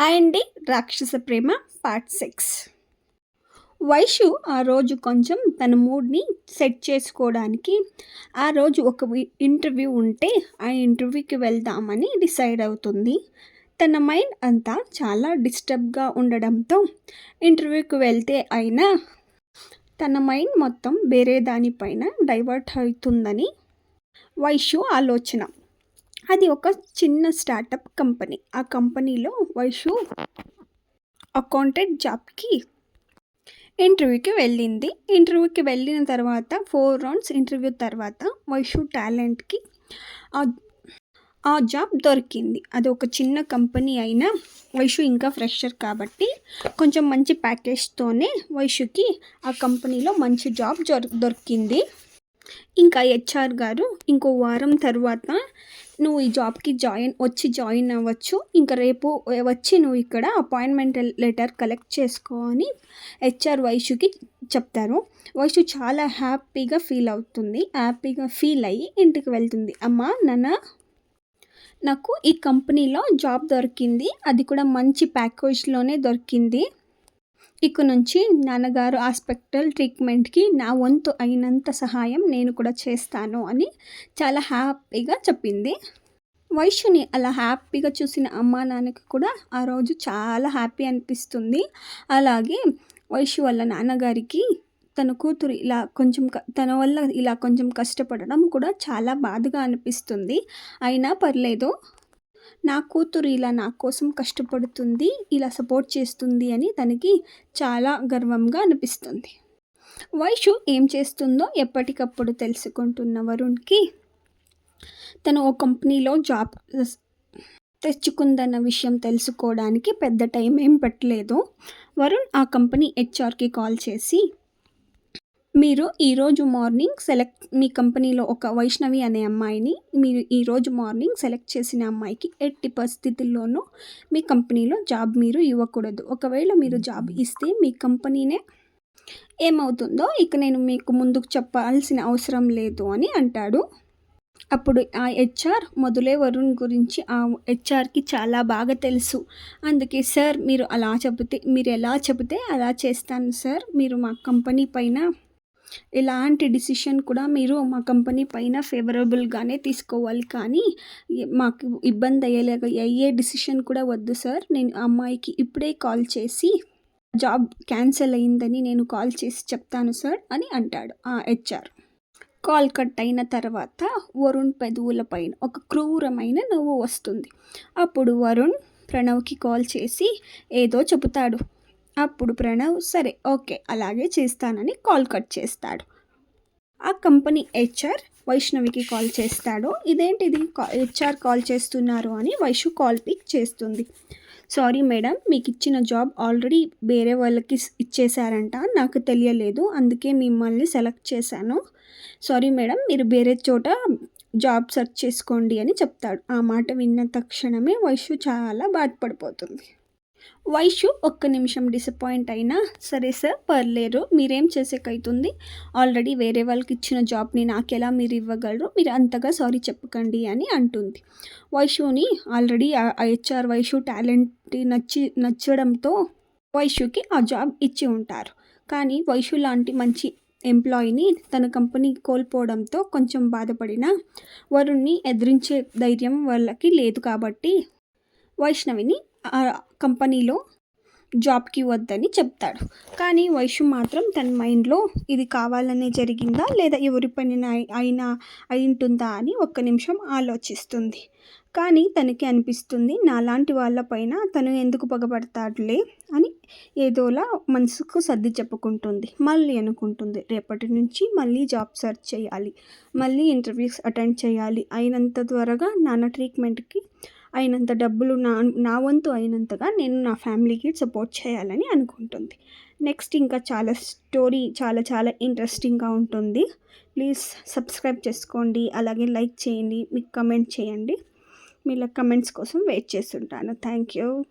And రాక్షస ప్రేమ part six Vaishu ఆ రోజు కొంచెం తన మూడ్ని సెట్ చేసుకోవడానికి ఆ రోజు ఒక ఇంటర్వ్యూ ఉంటే ఆ ఇంటర్వ్యూకి వెళ్దామని డిసైడ్ అవుతుంది. తన మైండ్ అంతా చాలా డిస్టర్బ్గా ఉండడంతో ఇంటర్వ్యూకి వెళ్తే అయినా తన మైండ్ మొత్తం వేరే దానిపైన డైవర్ట్ అవుతుందని వైషు ఆలోచన. అది ఒక చిన్న స్టార్టప్ కంపెనీ ఆ కంపెనీలో వైషు అకౌంటెంట్ జాబ్కి ఇంటర్వ్యూకి వెళ్ళింది. ఇంటర్వ్యూకి వెళ్ళిన తర్వాత ఫోర్ రౌండ్స్ ఇంటర్వ్యూ తర్వాత వైషు టాలెంట్కి ఆ జాబ్ దొరికింది. అది ఒక చిన్న కంపెనీ అయినా వైషు ఇంకా ఫ్రెషర్ కాబట్టి కొంచెం మంచి ప్యాకేజ్తోనే వైషుకి ఆ కంపెనీలో మంచి జాబ్ దొరికింది. ఇంకా హెచ్ఆర్ గారు ఇంకో వారం తర్వాత నువ్వు ఈ జాబ్కి జాయిన్ వచ్చి జాయిన్ అవ్వచ్చు. ఇంకా రేపు వచ్చి నువ్వు ఇక్కడ అపాయింట్మెంట్ లెటర్ కలెక్ట్ చేసుకో అని హెచ్ఆర్ వైషుకి చెప్తారు. వైషు చాలా హ్యాపీగా ఫీల్ అవుతుంది. హ్యాపీగా ఫీల్ అయ్యి ఇంటికి వెళ్తుంది. అమ్మ నాన్న నాకు ఈ కంపెనీలో జాబ్ దొరికింది. అది కూడా మంచి ప్యాకేజ్లోనే దొరికింది. ఇక నుంచి నాన్నగారు హాస్పిటల్ ట్రీట్మెంట్కి నా వంతు అయినంత సహాయం నేను కూడా చేస్తాను అని చాలా హ్యాపీగా చెప్పింది. వైశ్యుని అలా హ్యాపీగా చూసిన అమ్మా నాన్నకి కూడా ఆ రోజు చాలా హ్యాపీ అనిపిస్తుంది. అలాగే వైశ్యు వాళ్ళ నాన్నగారికి తన కూతురు ఇలా కొంచెం తన వల్ల ఇలా కొంచెం కష్టపడడం కూడా చాలా బాధగా అనిపిస్తుంది. అయినా పర్లేదు. నా కూతురు ఇలా నా కోసం కష్టపడుతుంది ఇలా సపోర్ట్ చేస్తుంది అని తనకి చాలా గర్వంగా అనిపిస్తుంది. వైషు ఏం చేస్తుందో ఎప్పటికప్పుడు తెలుసుకుంటున్న వరుణ్కి తను ఓ కంపెనీలో జాబ్ తెచ్చుకుందన్న విషయం తెలుసుకోవడానికి పెద్ద టైం ఏం పెట్టలేదు. వరుణ్ ఆ కంపెనీ హెచ్ఆర్కి కాల్ చేసి మీరు ఈరోజు మార్నింగ్ సెలెక్ట్ మీ కంపెనీలో ఒక వైష్ణవి అనే అమ్మాయిని మీరు ఈరోజు మార్నింగ్ సెలెక్ట్ చేసిన అమ్మాయికి ఎట్టి పరిస్థితుల్లోనూ మీ కంపెనీలో జాబ్ మీరు ఇవ్వకూడదు. ఒకవేళ మీరు జాబ్ ఇస్తే మీ కంపెనీనే ఏమవుతుందో ఇక నేను మీకు ముందుకు చెప్పాల్సిన అవసరం లేదు అని అంటాడు. అప్పుడు ఆ హెచ్ఆర్ మొదలే వరుణ్ గురించి ఆ హెచ్ఆర్కి చాలా బాగా తెలుసు. అందుకే సార్ మీరు అలా చెబితే మీరు ఎలా చెబితే అలా చేస్తాను సార్. మీరు మా కంపెనీ పైన ఎలాంటి డిసిషన్ కూడా మీరు మా కంపెనీ పైన ఫేవరబుల్గానే తీసుకోవాలి. కానీ మాకు ఇబ్బంది అయ్యేలాగా అయ్యే డిసిషన్ కూడా వద్దు సార్. నేను అమ్మాయికి ఇప్పుడే కాల్ చేసి జాబ్ క్యాన్సిల్ అయిందని నేను కాల్ చేసి చెప్తాను సార్ అని అంటాడు ఆ హెచ్ఆర్. కాల్ కట్ అయిన తర్వాత వరుణ్ పెదవుల పైన ఒక క్రూరమైన నవ్వు వస్తుంది. అప్పుడు వరుణ్ ప్రణవ్కి కాల్ చేసి ఏదో చెబుతాడు. అప్పుడు ప్రణవ్ సరే ఓకే అలాగే చేస్తానని కాల్ కట్ చేస్తాడు. ఆ కంపెనీ హెచ్ఆర్ వైష్ణవికి కాల్ చేస్తాడు ఇదేంటిది? హెచ్ఆర్ కాల్ చేస్తున్నారు అని వైషు కాల్ పిక్ చేస్తుంది. సారీ మేడం మీకు ఇచ్చిన జాబ్ ఆల్రెడీ వేరే వాళ్ళకి ఇచ్చేశారంట నాకు తెలియలేదు అందుకే మిమ్మల్ని సెలెక్ట్ చేశాను. సారీ మేడం మీరు వేరే చోట జాబ్ సెర్చ్ చేసుకోండి అని చెప్తాడు. ఆ మాట విన్న తక్షణమే వైషు చాలా బాధపడిపోతుంది. వైషు ఒక్క నిమిషం డిసప్పాయింట్ అయినా సరే సార్ పర్లేరు మీరేం చేసేకైతుంది? ఆల్రెడీ వేరే వాళ్ళకి ఇచ్చిన జాబ్ని నాకెలా మీరు ఇవ్వగలరు? మీరు అంతగా సారీ చెప్పకండి అని అంటుంది. వైషుని ఆల్రెడీ హెచ్ఆర్ వైషు టాలెంట్ నచ్చి నచ్చడంతో వైషుకి ఆ జాబ్ ఇచ్చి ఉంటారు. కానీ వైషు లాంటి మంచి ఎంప్లాయీని తన కంపెనీ కోల్పోవడంతో కొంచెం బాధపడిన వరుణ్ణి ఎదిరించే ధైర్యం వాళ్ళకి లేదు కాబట్టి వైష్ణవిని కంపెనీలో జాబ్కి వద్దని చెప్తాడు. కానీ వైషు మాత్రం తన మైండ్లో ఇది కావాలనే జరిగిందా లేదా ఎవరి పని అయినా అయి ఉంటుందా అని ఒక్క నిమిషం ఆలోచిస్తుంది. కానీ తనకి అనిపిస్తుంది నాలాంటి వాళ్ళపైన తను ఎందుకు పగబడతాడులే అని ఏదోలా మనసుకు సర్ది చెప్పుకుంటుంది. మళ్ళీ అనుకుంటుంది రేపటి నుంచి మళ్ళీ జాబ్ సెర్చ్ చేయాలి మళ్ళీ ఇంటర్వ్యూస్ అటెండ్ చేయాలి. అయినంత త్వరగా నాన్న ట్రీట్మెంట్కి అయినంత డబ్బులు నా నా వంతు అయినంతగా నేను నా ఫ్యామిలీకి సపోర్ట్ చేయాలని అనుకుంటుంది. నెక్స్ట్ ఇంకా చాలా స్టోరీ చాలా చాలా ఇంట్రెస్టింగ్గా ఉంటుంది. ప్లీజ్ సబ్స్క్రైబ్ చేసుకోండి అలాగే లైక్ చేయండి మీకు కమెంట్ చేయండి. మీ కమెంట్స్ కోసం వెయిట్ చేస్తుంటాను. Thank you.